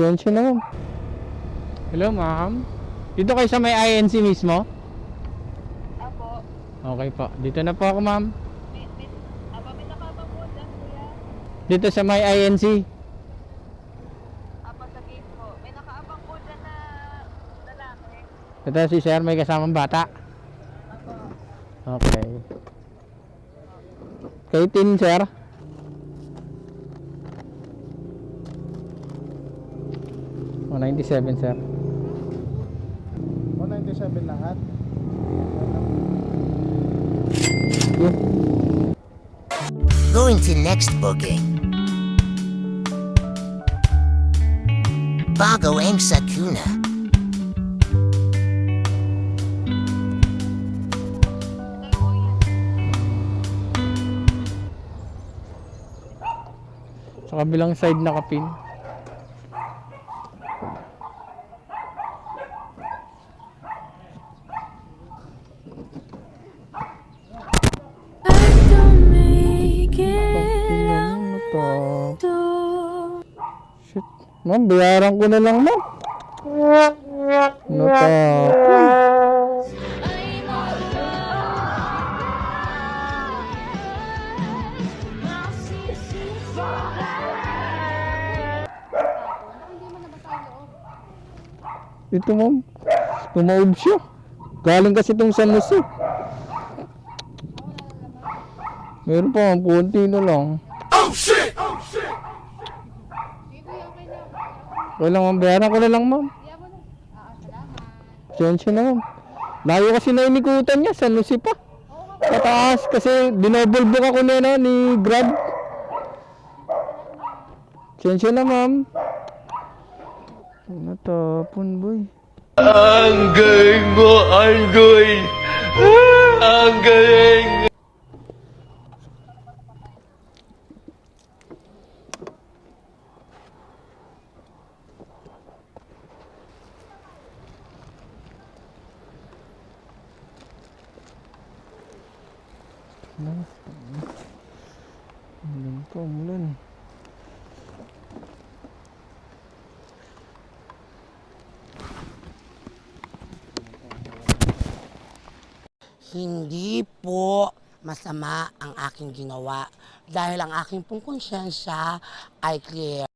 Pasensya na ma'am. Hello ma'am. Dito kayo sa may INC mismo? Apo, Okay po. Dito na po ako ma'am. may, may, dyan, kuya. Dito sa may INC. Apo, sa gate po. May nakaabang po dyan na lalaki. Ito si sir, may kasamang bata. Apo, Okay. Kay tin sir. Oh, 97 sir. 197 lahat. Going to next booking. Bago ang Sakuna. Sa kabilang side nakapin. To? Shit. Ma'am, bayaran ko na lang ma'am. Ano to? Ito ma'am. Tumaob siya. Galing kasi itong San Jose. Meron pa konti na lang. Wala ma'am, bayaran ko na lang ma'am. Pasensya na ma'am. Layo kasi na inikutan niya, San Jose pa. Pataas kasi dinouble book ako na na ni Grab. Pasensya na ma'am. Ano tapon boy? Ang galing mo, Anggoy! Ang galing! Ulan pa. Hindi po masama ang aking ginawa dahil ang aking pong konsyensya ay clear.